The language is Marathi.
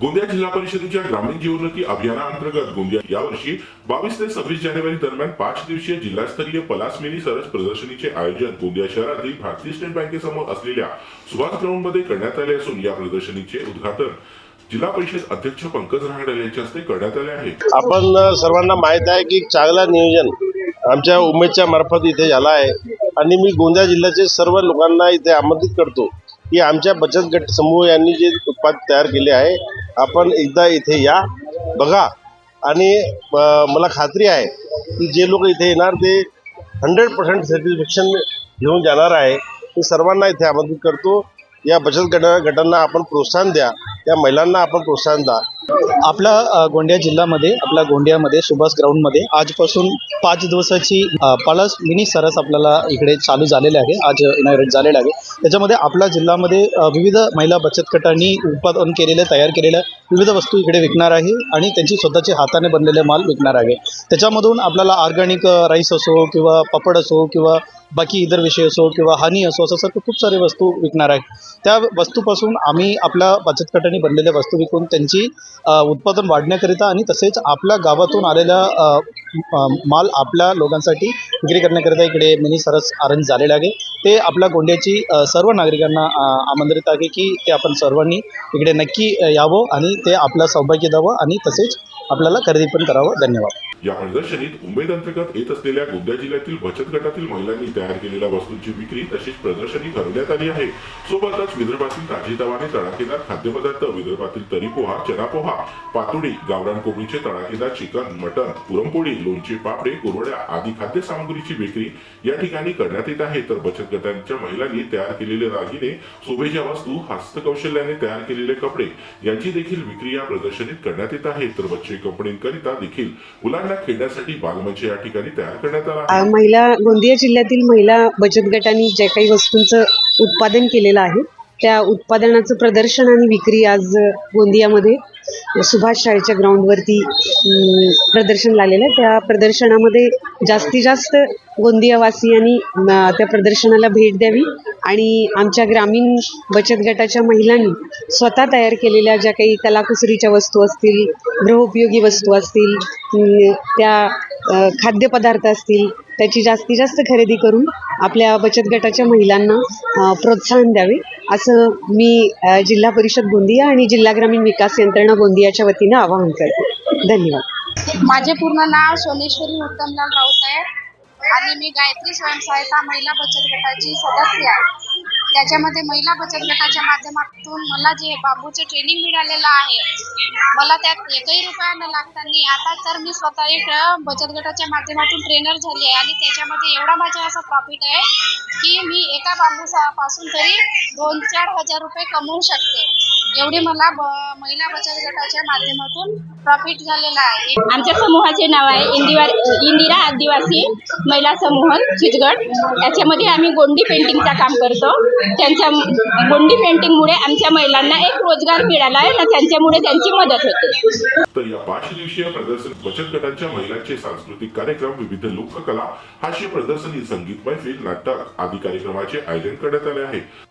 गोंदिया जिल्हा परिषदेच्या ग्रामीण जीवनोन्नती अभियानाअंतर्गत गोंदिया यावर्षी बावीस ते सव्वीस जानेवारी दरम्यान पाच दिवसीय जिल्हास्तरीय पलास मिनी सरस प्रदर्शनीचे आयोजन गोंदिया शहरातील भारतीय स्टेट बँकेसमोर असलेल्या सुभाष ग्राउंडमध्ये करण्यात आले असून या प्रदर्शनीचे उद्घाटन जिल्हा परिषद अध्यक्ष पंकज रहाडे यांच्या हस्ते करण्यात आले आहे. आपण सर्वांना माहीत आहे की चांगला नियोजन आमच्या उमेदच्या मार्फत इथे झाला आहे आणि मी गोंदिया जिल्ह्याचे सर्व लोकांना इथे आमंत्रित करतो. की आमच्या बचत गट समूह यांनी जे उत्पाद तयार केले आहे आपण एकदा इथे या बघा. आणि मला खात्री आहे की जे लोक इथे येणार ते हंड्रेड पर्सेंट सॅटिस्फॅक्शन घेऊन जाणार आहे. मी सर्वांना इथे आमंत्रित करतो. या बचत गट गटांना आपण प्रोत्साहन द्या. या महिलांना आपण प्रोत्साहन द्या. आपला गोंदिया जिल्ह्यामध्ये आपल्या गोंदियामध्ये सुभाष ग्राउंडमध्ये आजपासून पाच दिवसाची अ, मिनी सरस आपल्याला इकडे चालू झालेले आहे. आज इनॉग्रेट झालेलं आहे. त्याच्यामध्ये आपल्या जिल्ह्यामध्ये विविध महिला बचत गटांनी उत्पादन केलेले तयार केलेल्या विविध वस्तू इकडे विकणार आहे आणि त्यांची स्वतःचे हाताने बनलेले माल विकणार आहे. त्याच्यामधून आपल्याला ऑर्गॅनिक राईस असो किंवा पापड असो किंवा बाकी इतर विषय असो किंवा हानी असो असं सर्व खूप सारे वस्तू विकणार आहे. त्या वस्तूपासून आम्ही आपल्या बचत गटाने बनलेल्या वस्तू विकून त्यांची उत्पादन वाढण्याकरिता आणि तसेच आपल्या गावातून आलेला माल आपल्या लोकांसाठी विक्री करण्याकरिता इकडे मिनी सरस अरेंज झालेले आहे. ते आपल्या गोंड्याची सर्व नागरिकांना आमंत्रित आहे की ते आपण सर्वांनी इकडे नक्की यावं आणि ते आपला सौभाग्य द्यावं आणि तसेच आपल्याला खरेदी पण करावं. धन्यवाद. या प्रदर्शनीत उमेद अंतर्गत येत असलेल्या गोंदिया जिल्ह्यातील बचत गटातील महिलांनी तयार केलेल्या वस्तूंची विक्री तशीच प्रदर्शनी भरवण्यात आली आहे. सोबतच विदर्भातील ताजेतवाने तडाखेदार खाद्यपदार्थ विदर्भातील तरी पोहा चना पोहा पातोडी गावरान कोंबडीचे तडाखेदार चिकन मटन पुरणपोळी लोणचे पापडे कुरवड्या आदी खाद्य सामग्रीची विक्री या ठिकाणी करण्यात येत आहे. तर बचत गटांच्या महिलांनी तयार केलेले दागिने शोभेच्या वस्तू हस्तकौशल्याने तयार केलेले कपडे यांची देखील विक्री या प्रदर्शनीत करण्यात येत आहे. तर बच्चे कंपनीकरिता देखील मुलांना खेळण्यासाठी बालमंच या ठिकाणी तयार करण्यात आला महिला गोंदिया जिल्ह्यातील महिला बचत गटांनी ज्या काही वस्तूंचं उत्पादन केलेलं आहे त्या उत्पादनाचं प्रदर्शन आणि विक्री आज गोंदियामध्ये सुभाष शाळेच्या ग्राउंडवरती प्रदर्शन लागलेलं आहे. त्या प्रदर्शनामध्ये जास्तीत जास्त गोंदियावासियांनी त्या प्रदर्शनाला भेट द्यावी. आणि आमच्या ग्रामीण बचत गटाच्या महिलांनी स्वतः तयार केलेल्या ज्या काही कलाकुसरीच्या वस्तू असतील गृहउपयोगी वस्तू असतील त्या खाद्यपदार्थ असतील त्याची जास्तीत जास्त खरेदी करून आपल्या बचत गटाच्या महिलांना प्रोत्साहन द्यावे. असं मी जिल्हा परिषद गोंदिया आणि जिल्हा ग्रामीण विकास यंत्रणा गोंदियाच्या वतीनं आवाहन करते. धन्यवाद. माझे पूर्ण नाव सोनेश्वरी उत्तमलाल राऊत आहे. आणि मी गायत्री स्वयंसहायता महिला बचत गटाची सदस्य आहे. त्याच्यामध्ये महिला बचत गटाच्या माध्यमातून मला जे बांबूचे ट्रेनिंग मिळालेलं आहे मला त्यात एकही रुपया न लागताना आता तर मी स्वतः एक बचत गटाच्या माध्यमातून ट्रेनर झाली आहे आणि त्याच्यामध्ये एवढा माझा असा प्रॉफिट आहे की मी एका बांबू पासून तरी दोन चार हजार रुपये कमवू शकते. एवढी मला ब महिला बचत गटाच्या माध्यमातून प्रॉफिट झालेलं आहे. आमच्या समूहाचे नाव आहे इंदिरा इंदिरा आदिवासी महिला समूह चिचगड. याच्यामध्ये आम्ही गोंडी पेंटिंगचं काम करतो. त्यांच्या गोंडी पेंटिंगमुळे आमच्या महिलांना एक रोजगार मिळाला आहे आणि त्यांच्यामुळे त्यांची मदत होते. तर या पाच दिवसीय प्रदर्शन बचत गटांच्या महिलांचे सांस्कृतिक कार्यक्रम विविध लोककला हास्य प्रदर्शनी संगीत मैफिल नाटक आदी कार्यक्रमाचे आयोजन करण्यात आले आहे.